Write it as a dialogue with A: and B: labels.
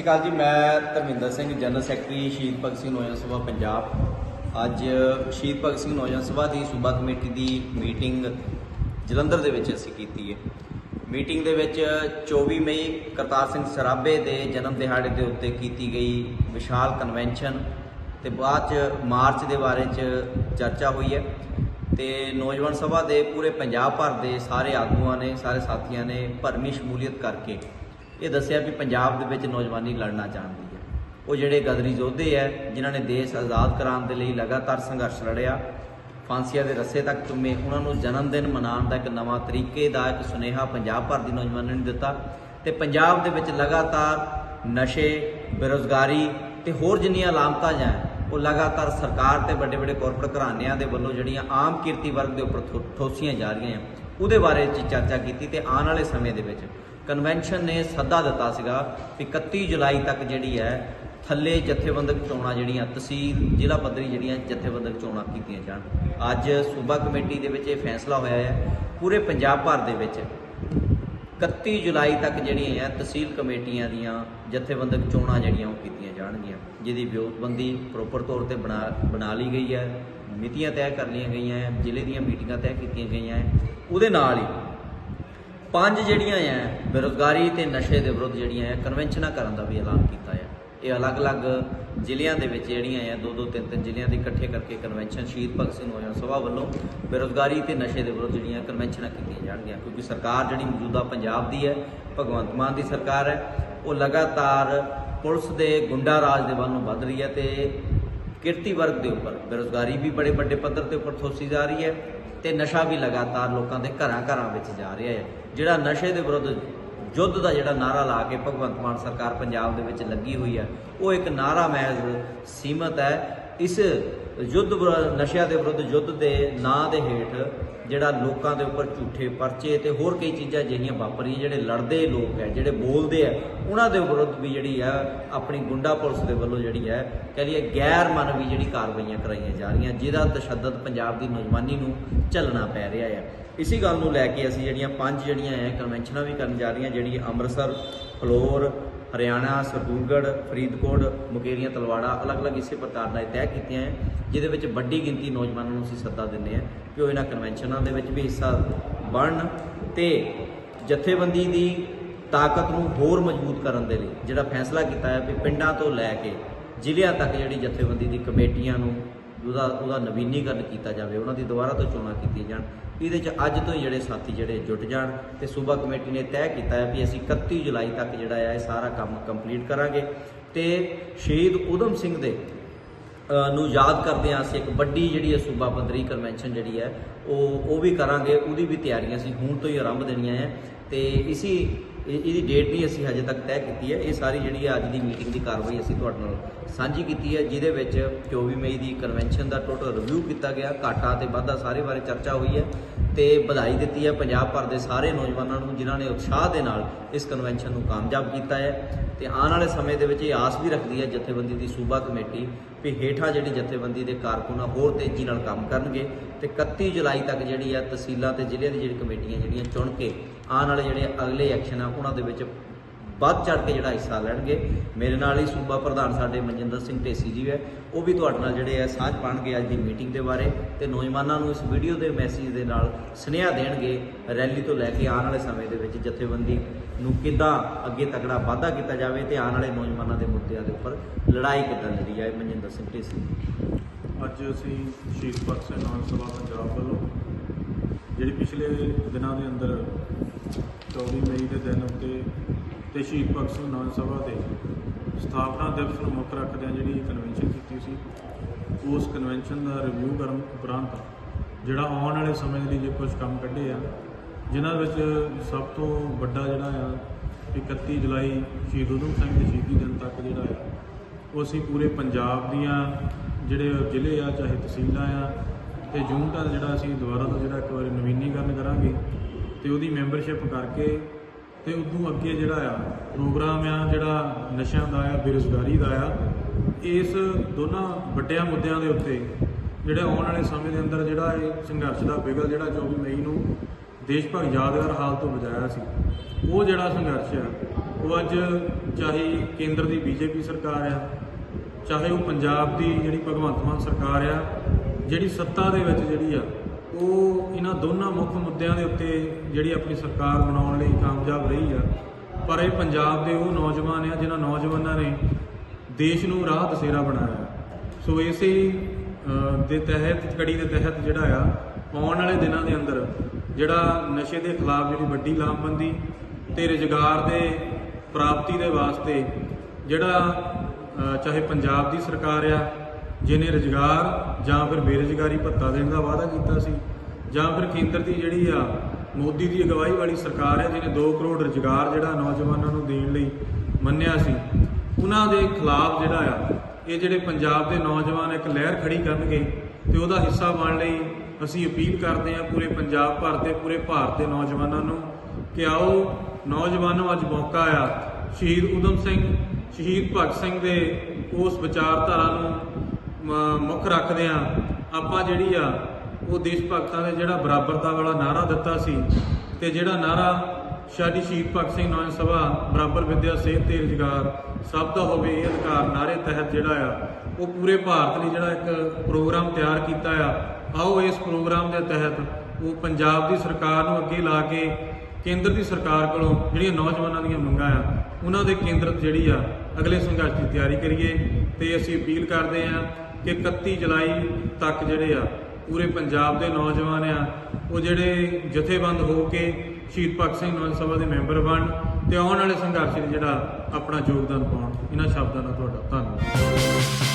A: ਸਤਿ ਸ਼੍ਰੀ ਅਕਾਲ ਜੀ, ਮੈਂ ਧਰਮਿੰਦਰ ਸਿੰਘ, ਜਨਰਲ ਸੈਕਟਰੀ ਸ਼ਹੀਦ ਭਗਤ ਸਿੰਘ ਨੌਜਵਾਨ ਸਭਾ ਪੰਜਾਬ। ਅੱਜ ਸ਼ਹੀਦ ਭਗਤ ਸਿੰਘ ਨੌਜਵਾਨ ਸਭਾ ਦੀ ਸੂਬਾ ਕਮੇਟੀ ਦੀ ਮੀਟਿੰਗ ਜਲੰਧਰ ਦੇ ਵਿੱਚ ਅਸੀਂ ਕੀਤੀ ਹੈ। ਮੀਟਿੰਗ ਦੇ ਵਿੱਚ 24 ਮਈ ਕਰਤਾਰ ਸਿੰਘ ਸਰਾਭੇ ਦੇ ਜਨਮ ਦਿਹਾੜੇ ਦੇ ਉੱਤੇ ਕੀਤੀ ਗਈ ਵਿਸ਼ਾਲ ਕਨਵੈਨਸ਼ਨ ਤੇ ਬਾਅਦ ਚ ਮਾਰਚ ਦੇ ਬਾਰੇ ਚ ਚਰਚਾ ਹੋਈ ਹੈ ਤੇ ਨੌਜਵਾਨ ਸਭਾ ਦੇ ਪੂਰੇ ਪੰਜਾਬ ਭਰ ਦੇ ਸਾਰੇ ਆਗੂਆਂ ਨੇ, ਸਾਰੇ ਸਾਥੀਆਂ ਨੇ ਭਰਮੀ ਸ਼ਮੂਲੀਅਤ ਕਰਕੇ ਇਹ ਦੱਸਿਆ ਵੀ ਪੰਜਾਬ ਦੇ ਵਿੱਚ ਨੌਜਵਾਨੀ ਲੜਨਾ ਚਾਹੁੰਦੀ ਹੈ। ਉਹ ਜਿਹੜੇ ਗਦਰੀ ਯੋਧੇ ਹੈ ਜਿਨ੍ਹਾਂ ਨੇ ਦੇਸ਼ ਆਜ਼ਾਦ ਕਰਾਉਣ ਦੇ ਲਈ ਲਗਾਤਾਰ ਸੰਘਰਸ਼ ਲੜਿਆ, ਫਾਂਸੀਆਂ ਦੇ ਰੱਸੇ ਤੱਕ ਚੁੰਮੇ ਉਹਨਾਂ ਨੂੰ ਜਨਮ ਦਿਨ ਮਨਾਉਣ ਦਾ ਇੱਕ ਨਵਾਂ ਤਰੀਕੇ ਦਾ ਇੱਕ ਸੁਨੇਹਾ ਪੰਜਾਬ ਭਰ ਦੀ ਨੌਜਵਾਨਾਂ ਨੇ ਦਿੱਤਾ ਤੇ ਪੰਜਾਬ ਦੇ ਵਿੱਚ ਲਗਾਤਾਰ ਨਸ਼ੇ, ਬੇਰੁਜ਼ਗਾਰੀ ਤੇ ਹੋਰ ਜਿੰਨੀਆਂ ਲਾਮਤਾਂ ਜਾਂ ਉਹ ਲਗਾਤਾਰ ਸਰਕਾਰ ਤੇ ਵੱਡੇ ਵੱਡੇ ਕਾਰਪੋਰੇਟ ਘਰਾਣਿਆਂ ਦੇ ਵੱਲੋਂ ਜਿਹੜੀਆਂ ਆਮ ਕਿਰਤੀ ਵਰਗ ਦੇ ਉੱਪਰ ਠੋ- ਠੋਸੀਆਂ ਜਾ ਰਹੀਆਂ ਆ, ਉਹਦੇ ਬਾਰੇ ਚਰਚਾ ਕੀਤੀ ਤੇ ਆਉਣ ਵਾਲੇ ਸਮੇਂ ਦੇ ਵਿੱਚ ਕਨਵੈਨਸ਼ਨ ਨੇ ਸੱਦਾ ਦਿੱਤਾ ਸੀਗਾ ਕਿ 31 ਜੁਲਾਈ ਤੱਕ ਜਿਹੜੀ ਹੈ, ਥੱਲੇ ਜਥੇਬੰਦਕ ਚੋਣਾਂ ਜਿਹੜੀਆਂ, ਤਹਿਸੀਲ, ਜ਼ਿਲ੍ਹਾ ਪੱਧਰੀ ਜਿਹੜੀਆਂ ਜਥੇਬੰਦਕ ਚੋਣਾਂ ਕੀਤੀਆਂ ਜਾਣ। ਅੱਜ ਸੂਬਾ ਕਮੇਟੀ ਦੇ ਵਿੱਚ ਇਹ ਫੈਸਲਾ ਹੋਇਆ ਹੈ, ਪੂਰੇ ਪੰਜਾਬ ਭਰ ਦੇ ਵਿੱਚ 31 ਜੁਲਾਈ ਤੱਕ ਜਿਹੜੀਆਂ ਹੈ, ਤਹਿਸੀਲ ਕਮੇਟੀਆਂ ਦੀਆਂ ਜਥੇਬੰਦਕ ਚੋਣਾਂ ਜਿਹੜੀਆਂ ਉਹ ਕੀਤੀਆਂ ਜਾਣਗੀਆਂ। ਜਿਹਦੀ ਵਿਉਂਤਬੰਦੀ ਪ੍ਰੋਪਰ ਤੌਰ ਤੇ ਬਣਾ ਬਣਾ ਲਈ ਗਈ ਹੈ, ਮਿਤੀਆਂ ਤੈਅ ਕਰ ਲਈਆਂ ਗਈਆਂ ਹੈ, ਜ਼ਿਲ੍ਹੇ ਦੀਆਂ ਮੀਟਿੰਗਾਂ ਤੈਅ ਕੀਤੀਆਂ ਗਈਆਂ ਹੈ। ਉਹਦੇ ਨਾਲ ਹੀ ਪੰਜ ਜਿਹੜੀਆਂ ਹੈ ਬੇਰੁਜ਼ਗਾਰੀ ਤੇ ਨਸ਼ੇ ਦੇ ਵਿਰੁੱਧ ਜਿਹੜੀਆਂ ਹੈ ਕਨਵੈਨਸ਼ਨਾਂ ਕਰਨ ਦਾ ਵੀ ਐਲਾਨ ਕੀਤਾ ਹੈ ਇਹ ਅਲੱਗ-ਅਲੱਗ ਜ਼ਿਲ੍ਹਿਆਂ ਦੇ ਵਿੱਚ ਜਿਹੜੀਆਂ ਹੈ ਦੋ ਦੋ ਤਿੰਨ ਤਿੰਨ ਜ਼ਿਲ੍ਹਿਆਂ ਦੇ ਇਕੱਠੇ ਕਰਕੇ ਕਨਵੈਨਸ਼ਨ ਸ਼ਹੀਦ ਭਗਤ ਸਿੰਘ ਨੌਜਵਾਨ ਸਭਾ ਵੱਲੋਂ ਬੇਰੁਜ਼ਗਾਰੀ ਤੇ ਨਸ਼ੇ ਦੇ ਵਿਰੁੱਧ ਜਿਹੜੀਆਂ ਕਨਵੈਨਸ਼ਨਾਂ ਕੀਤੀਆਂ ਜਾਣਗੀਆਂ। ਕਿਉਂਕਿ ਸਰਕਾਰ ਜਿਹੜੀ ਮੌਜੂਦਾ ਪੰਜਾਬ ਦੀ ਹੈ ਭਗਵੰਤ ਮਾਨ ਦੀ ਸਰਕਾਰ ਹੈ ਉਹ ਲਗਾਤਾਰ ਪੁਲਿਸ ਦੇ ਗੁੰਡਾ ਰਾਜ ਦੇ ਵੱਲ ਨੂੰ ਵੱਧ ਰਹੀ ਹੈ ਤੇ ਕਿਰਤੀ ਵਰਗ ਦੇ ਉੱਪਰ ਬੇਰੁਜ਼ਗਾਰੀ ਵੀ ਬੜੇ ਵੱਡੇ ਪੱਧਰ ਤੇ ਉੱਪਰ ਥੋਸੀ ਜਾ ਰਹੀ ਹੈ ਤੇ ਨਸ਼ਾ ਵੀ ਲਗਾਤਾਰ ਲੋਕਾਂ ਦੇ ਘਰਾਂ ਘਰਾਂ ਵਿੱਚ ਜਾ ਰਿਹਾ ਹੈ। ਜਿਹੜਾ ਨਸ਼ੇ ਦੇ ਵਿਰੁੱਧ ਯੁੱਧ ਦਾ ਜਿਹੜਾ ਨਾਰਾ ਲਾ ਕੇ ਭਗਵੰਤ ਮਾਨ ਸਰਕਾਰ ਪੰਜਾਬ ਦੇ ਵਿੱਚ ਲੱਗੀ ਹੋਈ ਹੈ, ਉਹ ਇੱਕ ਨਾਰਾ ਮਹਿਜ਼ ਸੀਮਤ ਹੈ। ਇਸ ਯੁੱਧ ਨਸ਼ਿਆਂ ਦੇ ਵਿਰੁੱਧ ਯੁੱਧ ਦੇ ਨਾਂ ਦੇ ਹੇਠ ਜਿਹੜਾ ਲੋਕਾਂ ਦੇ ਉੱਪਰ ਝੂਠੇ ਪਰਚੇ ਤੇ ਹੋਰ ਕਈ ਚੀਜ਼ਾਂ ਜਿਹੀਆਂ ਵਾਪਰੀਆਂ, ਜਿਹੜੇ ਲੜਦੇ ਲੋਕ ਹੈ, ਜਿਹੜੇ ਬੋਲਦੇ ਆ ਉਹਨਾਂ ਦੇ ਵਿਰੁੱਧ ਵੀ ਜਿਹੜੀ ਆ ਆਪਣੀ ਗੁੰਡਾ ਪੁਲਿਸ ਦੇ ਵੱਲੋਂ ਜਿਹੜੀ ਹੈ, ਕਹ ਲਈਏ ਗੈਰ ਮਾਨਵੀ ਜਿਹੜੀ ਕਾਰਵਾਈਆਂ ਕਰਾਈਆਂ ਜਾ ਰਹੀਆਂ, ਜਿਹਦਾ ਤਸ਼ੱਦਦ ਪੰਜਾਬ ਦੀ ਨੌਜਵਾਨੀ ਨੂੰ ਝੱਲਣਾ ਪੈ ਰਿਹਾ ਹੈ। ਇਸੇ ਗੱਲ ਨੂੰ ਲੈ ਕੇ ਅਸੀਂ ਜਿਹੜੀਆਂ ਪੰਜ ਜਿਹੜੀਆਂ ਹੈ ਕਨਵੈਨਸ਼ਨਾਂ ਵੀ ਕਰਨ ਜਾ ਰਹੀਆਂ, ਜਿਹੜੀ ਅੰਮ੍ਰਿਤਸਰ, ਫਲੋਰ ਹਰਿਆਣਾ ਸਰਦੂਲਗੜ੍ਹ ਫਰੀਦਕੋਟ, ਮੁਕੇਰੀਆਂ, ਤਲਵਾੜਾ ਅਲੱਗ-ਅਲੱਗ ਇਸੇ ਪ੍ਰਕਾਰ ਨਾਲ ਇਹ ਤੈਅ ਕੀਤੀਆਂ ਹੈ, ਜਿਹਦੇ ਵਿੱਚ ਵੱਡੀ ਗਿਣਤੀ ਨੌਜਵਾਨਾਂ ਨੂੰ ਅਸੀਂ ਸੱਦਾ ਦਿੰਦੇ ਹਾਂ ਕਿ ਉਹ ਇਹਨਾਂ ਕਨਵੈਨਸ਼ਨਾਂ ਦੇ ਵਿੱਚ ਵੀ ਹਿੱਸਾ ਬਣਨ ਤੇ ਜਥੇਬੰਦੀ ਦੀ ਤਾਕਤ ਨੂੰ ਹੋਰ ਮਜ਼ਬੂਤ ਕਰਨ ਦੇ ਲਈ ਜਿਹੜਾ ਫੈਸਲਾ ਕੀਤਾ ਹੈ ਵੀ ਪਿੰਡਾਂ ਤੋਂ ਲੈ ਕੇ ਜ਼ਿਲ੍ਹਿਆਂ ਤੱਕ ਜਿਹੜੀ ਜਥੇਬੰਦੀ ਦੀ ਕਮੇਟੀਆਂ ਨੂੰ ਉਹਦਾ ਉਹਦਾ ਨਵੀਨੀਕਰਨ ਕੀਤਾ ਜਾਵੇ, ਉਹਨਾਂ ਦੀ ਦੁਬਾਰਾ ਤੋਂ ਚੋਣਾਂ ਕੀਤੀਆਂ ਜਾਣ। ਇਹਦੇ 'ਚ ਅੱਜ ਤੋਂ ਹੀ ਜਿਹੜੇ ਸਾਥੀ ਜਿਹੜੇ ਜੁਟ ਜਾਣ ਤੇ ਸੂਬਾ ਕਮੇਟੀ ਨੇ ਤੈਅ ਕੀਤਾ ਹੈ ਵੀ ਅਸੀਂ 31 ਜੁਲਾਈ ਤੱਕ ਜਿਹੜਾ ਹੈ ਇਹ ਸਾਰਾ ਕੰਮ ਕੰਪਲੀਟ ਕਰਾਂਗੇ। ਤੇ ਸ਼ਹੀਦ ਉਦਮ ਸਿੰਘ ਦੇ ਨੂੰ ਯਾਦ ਕਰਦੇ ਹਾਂ ਅਸੀਂ, ਇੱਕ ਵੱਡੀ ਜਿਹੜੀ ਹੈ ਸੂਬਾ ਪੱਧਰੀ ਕਨਵੈਨਸ਼ਨ ਜਿਹੜੀ ਹੈ, ਉਹ ਉਹ ਵੀ ਕਰਾਂਗੇ, ਉਹਦੀ ਵੀ ਤਿਆਰੀਆਂ ਅਸੀਂ ਹੁਣ ਤੋਂ ਹੀ ਆਰੰਭ ਦੇਣੀਆਂ ਹੈ ਤੇ ਇਸੀ ਇਹ- ਇਹਦੀ ਡੇਟ ਨਹੀਂ ਅਸੀਂ ਹਜੇ ਤੱਕ ਤੈਅ ਕੀਤੀ ਹੈ। ਇਹ ਸਾਰੀ ਜਿਹੜੀ ਹੈ ਅੱਜ ਦੀ ਮੀਟਿੰਗ ਦੀ ਕਾਰਵਾਈ ਅਸੀਂ ਤੁਹਾਡੇ ਨਾਲ ਸਾਂਝੀ ਕੀਤੀ ਹੈ, ਜਿਹਦੇ ਵਿੱਚ 24 ਮਈ ਦੀ ਕਨਵੈਨਸ਼ਨ ਦਾ ਟੋਟਲ ਰਿਵਿਊ ਕੀਤਾ ਗਿਆ। ਘਾਟਾ ਤੇ ਵਾਧਾ ਸਾਰੇ ਬਾਰੇ ਚਰਚਾ ਹੋਈ ਹੈ ਤੇ ਵਧਾਈ ਦਿੱਤੀ ਹੈ ਪੰਜਾਬ ਭਰ ਦੇ ਸਾਰੇ ਨੌਜਵਾਨਾਂ ਨੂੰ, ਜਿਨ੍ਹਾਂ ਨੇ ਉਤਸ਼ਾਹ ਦੇ ਨਾਲ ਇਸ ਕਨਵੈਨਸ਼ਨ ਨੂੰ ਕਾਮਯਾਬ ਕੀਤਾ ਹੈ। ਤੇ ਆਉਣ ਵਾਲੇ ਸਮੇਂ ਦੇ ਵਿੱਚ ਇਹ ਆਸ ਵੀ ਰੱਖਦੀ ਹੈ ਜਥੇਬੰਦੀ ਦੀ ਸੂਬਾ ਕਮੇਟੀ ਵੀ ਹੇਠਾਂ ਜਿਹੜੀ ਜਥੇਬੰਦੀ ਦੇ ਕਾਰਕੁਨ ਆ ਹੋਰ ਤੇਜ਼ੀ ਨਾਲ ਕੰਮ ਕਰਨਗੇ ਤੇ 31 ਜੁਲਾਈ ਤੱਕ ਜਿਹੜੀ ਆ ਤਹਿਸੀਲਾਂ ਤੇ ਜ਼ਿਲ੍ਹੇ ਦੀ ਜਿਹੜੀ ਕਮੇਟੀਆਂ ਜਿਹੜੀਆਂ ਚੁਣ ਕੇ ਆਉਣ ਵਾਲੇ ਜਿਹੜੇ ਅਗਲੇ ਐਕਸ਼ਨ ਆ, ਉਹਨਾਂ ਦੇ ਵਿੱਚ ਵੱਧ ਚੜ ਕੇ ਜਿਹੜਾ ਹਿੱਸਾ ਲੈਣਗੇ। ਮੇਰੇ ਨਾਲ ਹੀ ਸੂਬਾ ਪ੍ਰਧਾਨ ਸਾਡੇ ਮਨਜਿੰਦਰ ਸਿੰਘ ਢੇਸੀ ਜੀ ਹੈ। ਉਹ ਵੀ ਤੁਹਾਡੇ ਨਾਲ ਜਿਹੜੇ ਆ ਸਾਂਝ ਪਾਣਗੇ ਅੱਜ ਦੀ ਮੀਟਿੰਗ ਦੇ ਬਾਰੇ ਤੇ ਨੌਜਵਾਨਾਂ ਨੂੰ ਇਸ ਵੀਡੀਓ ਦੇ ਮੈਸੇਜ ਦੇ ਨਾਲ ਸੁਨੇਹਾ ਦੇਣਗੇ ਰੈਲੀ ਤੋਂ ਲੈ ਕੇ ਆਉਣ ਵਾਲੇ ਸਮੇਂ ਦੇ ਵਿੱਚ ਜਥੇਬੰਦੀ ਨੂੰ ਕਿੱਦਾਂ ਅੱਗੇ ਤਕੜਾ ਵਾਧਾ ਕੀਤਾ ਜਾਵੇ ਤੇ ਆਉਣ ਵਾਲੇ ਨੌਜਵਾਨਾਂ ਦੇ ਮੁੱਦਿਆਂ ਦੇ ਉੱਪਰ ਲੜਾਈ ਕਿੱਦਾਂ ਲੜੀ ਜਾਏ, ਮਨਜਿੰਦਰ ਸਿੰਘ ਢੇਸੀ
B: ਅੱਜ ਅਸੀਂ ਸ਼ਹੀਦ ਭਗਤ ਸਿੰਘ ਨੌਜਵਾਨ ਸਭਾ ਪੰਜਾਬ ਵੱਲੋਂ, ਜਿਹੜੀ ਪਿਛਲੇ ਦਿਨਾਂ ਦੇ ਅੰਦਰ 24 ਮਈ ਦੇ ਦਿਨ ਉੱਤੇ ਤੇ ਸ਼ਹੀਦ ਭਗਤ ਸਿੰਘ ਨਾਨ ਸਭਾ ਦੇ ਸਥਾਪਨਾ ਦਿਵਸ ਨੂੰ ਮੁੱਖ ਰੱਖਦਿਆਂ ਜਿਹੜੀ ਕਨਵੈਨਸ਼ਨ ਕੀਤੀ ਸੀ, ਉਸ ਕਨਵੈਨਸ਼ਨ ਦਾ ਰਿਵਿਊ ਕਰਨ ਉਪਰੰਤ ਜਿਹੜਾ ਆਉਣ ਵਾਲੇ ਸਮੇਂ ਦੇ ਲਈ ਜੇ ਕੁਝ ਕੰਮ ਕੱਢੇ ਆ, ਜਿਨ੍ਹਾਂ ਵਿੱਚ ਸਭ ਤੋਂ ਵੱਡਾ ਜਿਹੜਾ ਆ ਵੀ 31 ਜੁਲਾਈ ਸ਼ਹੀਦ ਊਧਮ ਸਿੰਘ ਦੇ ਸ਼ਹੀਦੀ ਦਿਨ ਤੱਕ ਜਿਹੜਾ ਆ, ਉਹ ਅਸੀਂ ਪੂਰੇ ਪੰਜਾਬ ਦੀਆਂ ਜਿਹੜੇ ਜ਼ਿਲ੍ਹੇ ਆ, ਚਾਹੇ ਤਹਿਸੀਲਾਂ ਆ, ਤੇ ਯੂਨਿਟਾਂ ਦਾ ਜਿਹੜਾ ਅਸੀਂ ਦੁਬਾਰਾ ਤੋਂ ਜਿਹੜਾ ਇੱਕ ਵਾਰੀ ਨਵੀਨੀਕਰਨ ਕਰਾਂਗੇ ਤੇ ਉਹਦੀ ਮੈਂਬਰਸ਼ਿਪ ਕਰਕੇ ਤੇ ਉਦੋਂ ਅੱਗੇ ਜਿਹੜਾ ਆ ਪ੍ਰੋਗਰਾਮ ਆ, ਜਿਹੜਾ ਨਸ਼ਿਆਂ ਦਾ ਆ, ਬੇਰੁਜ਼ਗਾਰੀ ਦਾ ਆ, ਇਸ ਦੋਨਾਂ ਵੱਡਿਆਂ ਮੁੱਦਿਆਂ ਦੇ ਉੱਤੇ ਜਿਹੜੇ ਆਉਣ ਵਾਲੇ ਸਮੇਂ ਦੇ ਅੰਦਰ ਜਿਹੜਾ ਇਹ ਸੰਘਰਸ਼ ਦਾ ਬਿਗਲ ਜਿਹੜਾ 24 ਮਈ ਨੂੰ ਦੇਸ਼ ਭਰ ਯਾਦਗਾਰ ਹਾਲ ਤੋਂ ਵਜਾਇਆ ਸੀ। ਉਹ ਜਿਹੜਾ ਸੰਘਰਸ਼ ਆ, ਉਹ ਅੱਜ ਚਾਹੇ ਕੇਂਦਰ ਦੀ ਬੀਜੇਪੀ ਸਰਕਾਰ ਆ, ਚਾਹੇ ਉਹ ਪੰਜਾਬ ਦੀ ਜਿਹੜੀ ਭਗਵੰਤ ਮਾਨ ਸਰਕਾਰ ਆ, ਜਿਹੜੀ ਸੱਤਾ ਦੇ ਵਿੱਚ ਜਿਹੜੀ ਆ ਇਹਨਾਂ ਦੋਨਾਂ ਮੁੱਖ ਮੁੱਦਿਆਂ ਦੇ ਉੱਤੇ ਜਿਹੜੀ ਆਪਣੀ ਸਰਕਾਰ ਬਣਾਉਣ ਲਈ ਕਾਮਯਾਬ ਰਹੀ ਆ, ਪਰ ਇਹ ਪੰਜਾਬ ਦੇ ਉਹ ਨੌਜਵਾਨ ਆ ਜਿਨ੍ਹਾਂ ਨੌਜਵਾਨਾਂ ਨੇ ਦੇਸ਼ ਨੂੰ ਰਾਹ ਦਸੇਰਾ ਬਣਾਇਆ। ਸੋ ਇਸੇ ਦੇ ਤਹਿਤ, ਕੜੀ ਦੇ ਤਹਿਤ ਜਿਹੜਾ ਆ, ਆਉਣ ਵਾਲੇ ਦਿਨਾਂ ਦੇ ਅੰਦਰ ਜਿਹੜਾ ਨਸ਼ੇ ਦੇ ਖਿਲਾਫ ਜਿਹੜੀ ਵੱਡੀ ਲਾਮਬੰਦੀ ਤੇ ਰੁਜ਼ਗਾਰ ਦੇ ਪ੍ਰਾਪਤੀ ਦੇ ਵਾਸਤੇ ਜਿਹੜਾ ਚਾਹੇ ਪੰਜਾਬ ਦੀ ਸਰਕਾਰ ਆ, ਜਿਹਨੇ ਰੁਜ਼ਗਾਰ ਜਾਂ ਫਿਰ ਬੇਰੁਜ਼ਗਾਰੀ ਭੱਤਾ ਦੇਣ ਦਾ ਵਾਅਦਾ ਕੀਤਾ ਸੀ ਜਾਂ ਫਿਰ ਕੇਂਦਰ ਦੀ ਜਿਹੜੀ ਆ, ਮੋਦੀ ਦੀ ਅਗਵਾਈ ਵਾਲੀ ਸਰਕਾਰ ਹੈ, ਜਿਹਨੇ 2 ਕਰੋੜ ਰੁਜ਼ਗਾਰ ਜਿਹੜਾ ਨੌਜਵਾਨਾਂ ਨੂੰ ਦੇਣ ਲਈ ਮੰਨਿਆ ਸੀ, ਉਹਨਾਂ ਦੇ ਖਿਲਾਫ ਜਿਹੜਾ ਆ, ਇਹ ਜਿਹੜੇ ਪੰਜਾਬ ਦੇ ਨੌਜਵਾਨ ਇੱਕ ਲਹਿਰ ਖੜੀ ਕਰਨਗੇ, ਤੇ ਉਹਦਾ ਹਿੱਸਾ ਬਣਨ ਲਈ ਅਸੀਂ ਅਪੀਲ ਕਰਦੇ ਹਾਂ ਪੂਰੇ ਪੰਜਾਬ ਭਰ ਦੇ ਪੂਰੇ ਭਾਰਤ ਦੇ ਨੌਜਵਾਨਾਂ ਨੂੰ ਕਿ ਆਓ, ਨੌਜਵਾਨੋ, ਅੱਜ ਮੌਕਾ ਆ, ਸ਼ਹੀਦ ਊਧਮ ਸਿੰਘ, ਸ਼ਹੀਦ ਭਗਤ ਸਿੰਘ ਦੇ ਉਸ ਵਿਚਾਰਧਾਰਾ ਨੂੰ ਮੁੱਖ ਰੱਖਦੇ ਆ ਆਪਾਂ ਜਿਹੜੀ ਆ ਉਹ ਦੇਸ਼ ਭਗਤਾਂ ਦੇ ਜਿਹੜਾ ਬਰਾਬਰਤਾ ਵਾਲਾ ਨਾਰਾ ਦਿੱਤਾ ਸੀ ਤੇ ਜਿਹੜਾ ਨਾਰਾ ਸ਼ਾਦੀ ਸ਼ਹੀਦ ਭਗਤ ਸਿੰਘ ਨੌਜਵਾਨ ਸਭਾ ਬਰਾਬਰ ਵਿੱਦਿਆ ਸਿਹਤ ਤੇ ਰੁਜ਼ਗਾਰ ਸਭ ਦਾ ਹੋਵੇ, ਇਹ ਅਧਿਕਾਰ ਨਾਰੇ ਤਹਿਤ ਜਿਹੜਾ ਆ, ਉਹ ਪੂਰੇ ਭਾਰਤ ਲਈ ਜਿਹੜਾ ਇੱਕ ਪ੍ਰੋਗਰਾਮ ਤਿਆਰ ਕੀਤਾ ਆ। ਆਓ ਇਸ ਪ੍ਰੋਗਰਾਮ ਦੇ ਤਹਿਤ ਉਹ ਪੰਜਾਬ ਦੀ ਸਰਕਾਰ ਨੂੰ ਅੱਗੇ ਲਾ ਕੇ ਕੇਂਦਰ ਦੀ ਸਰਕਾਰ ਕੋਲੋਂ ਜਿਹੜੀਆਂ ਨੌਜਵਾਨਾਂ ਦੀਆਂ ਮੰਗਾਂ ਆ, ਉਹਨਾਂ ਦੇ ਕੇਂਦਰ ਜਿਹੜੀ ਆ, ਅਗਲੇ ਸੰਘਰਸ਼ ਦੀ ਤਿਆਰੀ ਕਰੀਏ ਤੇ ਅਸੀਂ ਅਪੀਲ ਕਰਦੇ ਆ ਕਿ 31 ਜੁਲਾਈ ਤੱਕ ਜਿਹੜੇ ਆ ਪੂਰੇ ਪੰਜਾਬ ਦੇ ਨੌਜਵਾਨ ਆ, ਉਹ ਜਿਹੜੇ ਜਥੇਬੰਦ ਹੋ ਕੇ ਸ਼ਹੀਦ ਭਗਤ ਸਿੰਘ ਨੌਜਵਾਨ ਸਭਾ ਦੇ ਮੈਂਬਰ ਬਣ ਤੇ ਆਉਣ ਵਾਲੇ ਸੰਘਰਸ਼ 'ਚ ਜਿਹੜਾ ਆਪਣਾ ਯੋਗਦਾਨ ਪਾਉਣ, ਇਹਨਾਂ ਸ਼ਬਦਾਂ ਨਾਲ ਤੁਹਾਡਾ ਧੰਨਵਾਦ।